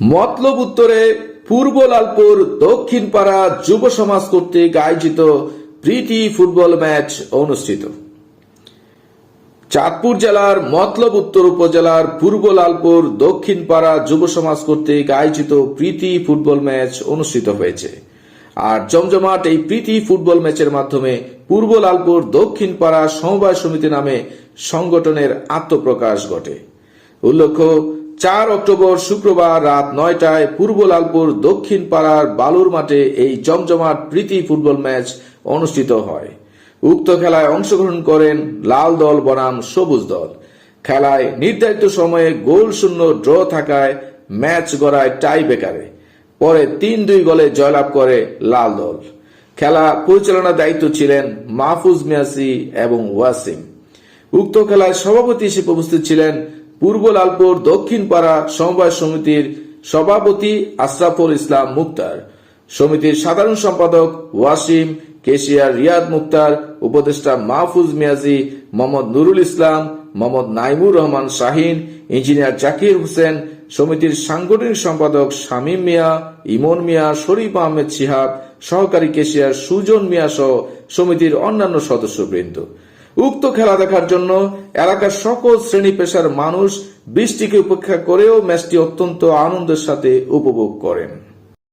মতলব উত্তরে পূর্ব লালপুর দক্ষিণ পাড়া যুব সমাজ কর্তৃক আয়োজিত প্রীতি ফুটবল ম্যাচ অনুষ্ঠিত। চাঁদপুর জেলার মতলব উত্তর উপজেলার পূর্ব লালপুর দক্ষিণ পাড়া যুব সমাজ কর্তৃক আয়োজিত প্রীতি ফুটবল ম্যাচ অনুষ্ঠিত হয়েছে। আর জমজমাট এই প্রীতি ফুটবল ম্যাচের মাধ্যমে পূর্ব লালপুর দক্ষিণ পাড়া সমবায় সমিতি নামে সংগঠনের আত্মপ্রকাশ ঘটে। উল্লেখ্য চার অক্টোবর শুক্রবার রাত নয়টায় পূর্ব লালপুর দক্ষিণ পাড়ার বালুর মাঠে এই জমজমাট প্রীতি ফুটবল ম্যাচ অনুষ্ঠিত হয়। উক্ত খেলায় অংশগ্রহণ করেন লাল দল বনাম সবুজ দল। খেলায় নির্ধারিত সময়ে গোল শূন্য ড্র থাকায় ম্যাচ গড়ায় টাই বেকারে পরে তিন দুই গোলে জয়লাভ করে লাল দল। খেলা পরিচালনার দায়িত্ব ছিলেন মাহফুজ মিয়াসি এবং ওয়াসিম। উক্ত খেলায় সভাপতি হিসেবে উপস্থিত ছিলেন পূর্ব লালপুর দক্ষিণ পাড়া সমবায় সমিতির সভাপতি আশরাফুল ইসলাম মুক্তার, সমিতির সাধারণ সম্পাদক ওয়াসিম কেশিয়ার রিয়াদ মুক্তার, উপদেষ্টা মাহফুজ মিয়াজি মোহাম্মদ নুরুল ইসলাম, মোহাম্মদ নাইমুর রহমান শাহিন, ইঞ্জিনিয়ার জাকির হোসেন, সমিতির সাংগঠনিক সম্পাদক শামীম মিয়া, ইমন মিয়া, শরীফ আহমেদ শিহাব সহকারী কেশিয়ার সুজন মিয়া সহ সমিতির অন্যান্য সদস্যবৃন্দ। উক্ত খেলা দেখার জন্য এলাকার সকল শ্রেণি পেশার মানুষ বৃষ্টিকে উপেক্ষা করেও ম্যাচটি অত্যন্ত আনন্দের সাথে উপভোগ করেন।